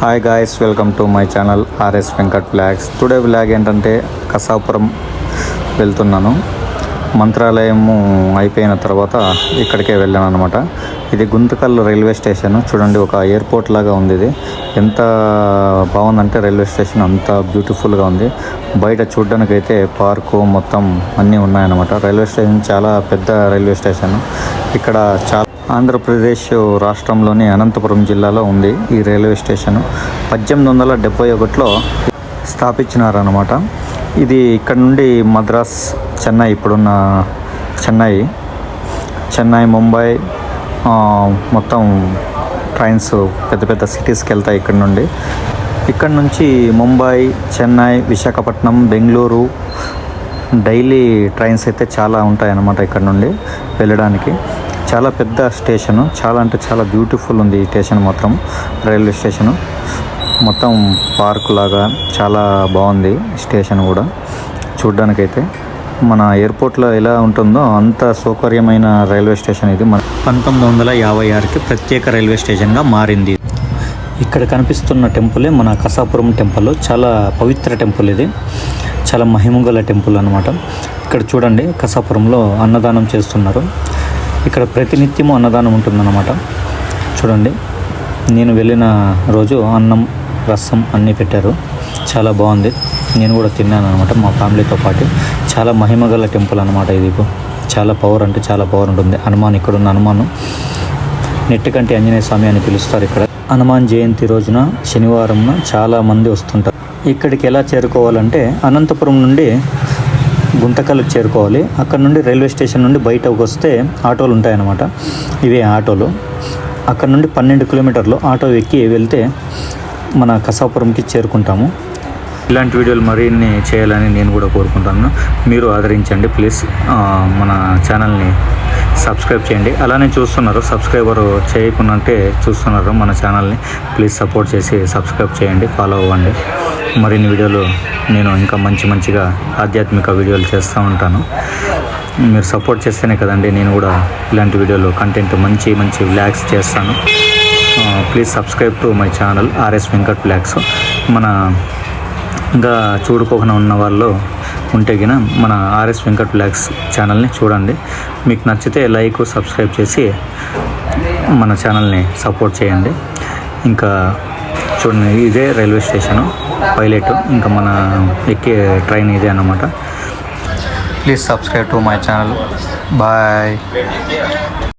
Hi guys welcome to my channel RS Venkat vlogs today vlog ఏంటంటే కసాపురం వెళ్తున్నాను. మంత్రాలయము అయిపోయిన తర్వాత ఇక్కడికే వెళ్ళాను అనమాట ఇది గుంతకల్ రైల్వే స్టేషన్. చూడండి ఒక ఎయిర్పోర్ట్ లాగా ఉంది ఇది. ఎంత బాగుందంటే రైల్వే స్టేషన్ అంత బ్యూటిఫుల్గా ఉంది. బయట చూడడానికి అయితే పార్కు మొత్తం అన్నీ ఉన్నాయన్నమాట. రైల్వే స్టేషన్ చాలా పెద్ద రైల్వే స్టేషన్. ఇక్కడ చాలా ఆంధ్రప్రదేశ్ రాష్ట్రంలోని అనంతపురం జిల్లాలో ఉంది ఈ రైల్వే స్టేషన్. పద్దెనిమిది వందల డెబ్బై ఒకటిలో స్థాపించినారనమాట ఇది ఇక్కడ నుండి మద్రాస్ చెన్నై ఇప్పుడున్న చెన్నై చెన్నై ముంబై మొత్తం ట్రైన్స్ పెద్ద పెద్ద సిటీస్కి వెళ్తాయి ఇక్కడ నుండి. ఇక్కడ నుంచి ముంబై చెన్నై విశాఖపట్నం బెంగళూరు డైలీ ట్రైన్స్ అయితే చాలా ఉంటాయన్నమాట ఇక్కడ నుండి వెళ్ళడానికి. చాలా పెద్ద స్టేషను. చాలా అంటే చాలా బ్యూటిఫుల్ ఉంది ఈ స్టేషన్ మొత్తం రైల్వే స్టేషను. మొత్తం పార్క్ లాగా చాలా బాగుంది స్టేషన్ కూడా చూడ్డానికైతే. మన ఎయిర్పోర్ట్లో ఎలా ఉంటుందో అంత సౌకర్యమైన రైల్వే స్టేషన్ ఇది. మన పంతొమ్మిది వందల యాభై ఆరుకి ప్రత్యేక రైల్వే స్టేషన్గా మారింది. ఇక్కడ కనిపిస్తున్న టెంపులే మన కసాపురం టెంపుల్. చాలా పవిత్ర టెంపుల్ ఇది. చాలా మహిమగల టెంపుల్ అనమాట ఇక్కడ చూడండి కసాపురంలో అన్నదానం చేస్తున్నారు. ఇక్కడ ప్రతినిత్యము అన్నదానం ఉంటుందన్నమాట. చూడండి నేను వెళ్ళిన రోజు అన్నం రసం అన్నీ పెట్టారు. చాలా బాగుంది. నేను కూడా తిన్నాను అనమాట మా ఫ్యామిలీతో పాటు. చాలా మహిమగల టెంపుల్ అనమాట ఇది చాలా పవర్ అంటే చాలా పవర్ ఉంటుంది. హనుమాన్ ఇక్కడ ఉన్న హనుమాను నెట్టికంటి ఆంజనేయ స్వామి అని పిలుస్తారు ఇక్కడ. హనుమాన్ జయంతి రోజున శనివారంన చాలా మంది వస్తుంటారు. ఇక్కడికి ఎలా చేరుకోవాలంటే అనంతపురం నుండి గుంతకల్ చేరుకోవాలి. అక్కడ నుండి రైల్వే స్టేషన్ నుండి బయటకు వస్తే ఆటోలు ఉంటాయన్నమాట. ఇవే ఆటోలు. అక్కడ నుండి పన్నెండు కిలోమీటర్లు ఆటో ఎక్కి వెళ్తే మన కసాపురంకి చేరుకుంటాము. ఇలాంటి వీడియోలు మరిన్ని చేయాలని నేను కూడా కోరుకుంటాను. మీరు ఆదరించండి ప్లీజ్. మన ఛానల్ని సబ్స్క్రైబ్ చేయండి. అలానే చూస్తున్నారు సబ్స్క్రైబర్ చేయకుండాంటే చూస్తున్నారు మన ఛానల్ని. ప్లీజ్ సపోర్ట్ చేసి సబ్స్క్రైబ్ చేయండి ఫాలో అవ్వండి. మరిన్ని వీడియోలు నేను ఇంకా మంచి మంచిగా ఆధ్యాత్మిక వీడియోలు చేస్తూ ఉంటాను. మీరు సపోర్ట్ చేస్తేనే కదండి నేను కూడా ఇలాంటి వీడియోలు కంటెంట్ మంచి మంచి వ్లాగ్స్ చేస్తాను. Please subscribe to my channel RS Venkat vlogs. మన ఇంకా చూడుకోకుండా ఉన్న వాళ్ళు ఉంటే గిన మన ఆర్ఎస్ వెంకట్ బ్లాగ్స్ ఛానల్ని చూడండి. మీకు నచ్చితే లైక్ సబ్స్క్రైబ్ చేసి మన ఛానల్ని సపోర్ట్ చేయండి. ఇంకా చూడండి ఇదే రైల్వే స్టేషను పైలట్. ఇంకా మన ఎక్కే ట్రైన్ ఇదే అన్నమాట. Please subscribe to my channel. Bye.